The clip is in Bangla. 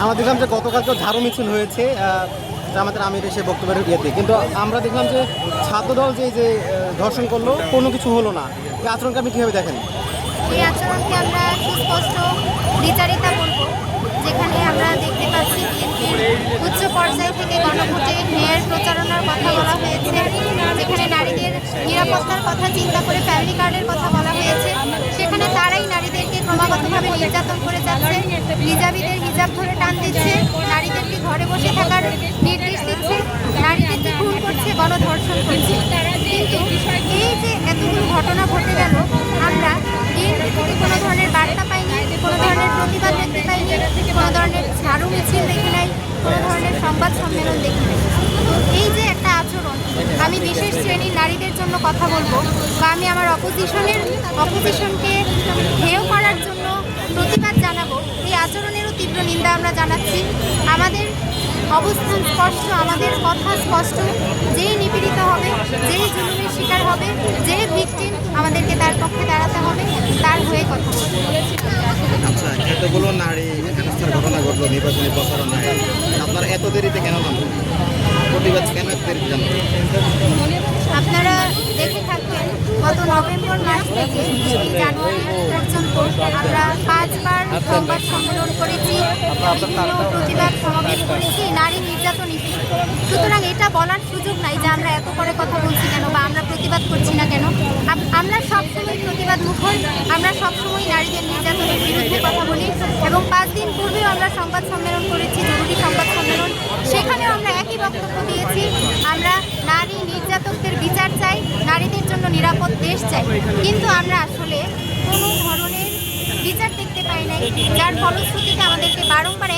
আমরা দেখলাম যে গতকালকে ঝাড়ু মিছিল হয়েছে আহ, জামাতের আমির এসে বক্তব্যের ইয়েতে কিন্তু আমরা দেখলাম যে ছাত্রদল যে যে ধর্ষণ করল কোনো কিছু হলো না। এই আচরণকে আপনি কীভাবে দেখেন? এই আচরণকে আমরা সুস্পষ্ট বিচারিতা বলব যেখানে আমরা দেখতে পাচ্ছি উচ্চ পর্যায় থেকে গণভোটে মেয়ের প্রচারণার কথা বলা হয়েছে যেখানে নারীদের নিরাপত্তার কথা চিন্তা করে ফ্যামিলি কার্ডের কথা বলা হয়েছে। সেখানে তারাই নারীদেরকে ক্রমাগতভাবে নির্যাতন করে যাচ্ছে। হিজাবিদের হিজাব ধরে টান দিচ্ছে। নারীদেরকে ঘরে বসে থাকার নির্দেশ দিচ্ছে? নারীদেরকে খুন করছে? গণধর্ষণ করছে? কিন্তু এই যে এতগুলো ঘটনা ঘটে গেল, আমরা বিএনপি কোনো ধরনের বার্তা পাইনি, কোনো ধরনের প্রতিবাদ দেখতে পাইনি, কোনো ধরনের ঝাড়ু মিছিল দেখি নাই, কোনো ধরনের সংবাদ সম্মেলন দেখি নাই। এই যে একটা আচরণ, আমি বিশেষ শ্রেণির নারীদের জন্য কথা বলব বা আমি আমার অপোজিশনের অপোজিশনকে হেয় করার জন্য প্রতিবাদ জানাব আচরণেরও তীব্র নিন্দা আমরা জানাচ্ছি। আমাদের অবস্থান স্পষ্ট আমাদের কথা স্পষ্ট। যেই নিপীড়িত হবে যেই জুলুমের শিকার হবে যে ভিকটিম আমাদেরকে তার পক্ষে দাঁড়াতে হবে তার হয়ে কথা। আচ্ছা এতগুলো নারী হেনস্থার ঘটনা ঘটলো নির্বাচনী প্রচারণায়। আপনারা এত দেরিতে কেন নামলেন প্রতিবাদ কেন এত দেরিতে জানাবেন আপনারা দেখে থাকবেন গত নভেম্বর মাস থেকে জানুয়ারি পর্যন্ত আমরা পাঁচবার সংবাদ সম্মেলন করেছি, বিভিন্ন প্রতিবাদ সমাবেশ করেছি, নারী নির্যাতন। সুতরাং এটা বলার সুযোগ নাই যে আমরা এত করে কথা বলছি কেন বা আমরা প্রতিবাদ করছি না কেন আমরা সবসময় প্রতিবাদ মুখর, আমরা সবসময় নারীদের নির্যাতনের বিরুদ্ধে কথা বলি এবং পাঁচ দিন পূর্বেও আমরা সংবাদ সম্মেলন করেছি, জরুরি সংবাদ সম্মেলন সেখানেও আমরা একই বক্তব্য দিয়েছি, আমরা নারী নির্যাতকদের বিচার চাই নিরাপদ দেশ চাই। কিন্তু আমরা আসলে কোনো ধরনের বিচার দেখতে পাই নাই, যার ফলশ্রুতিতে আমাদেরকে বারংবার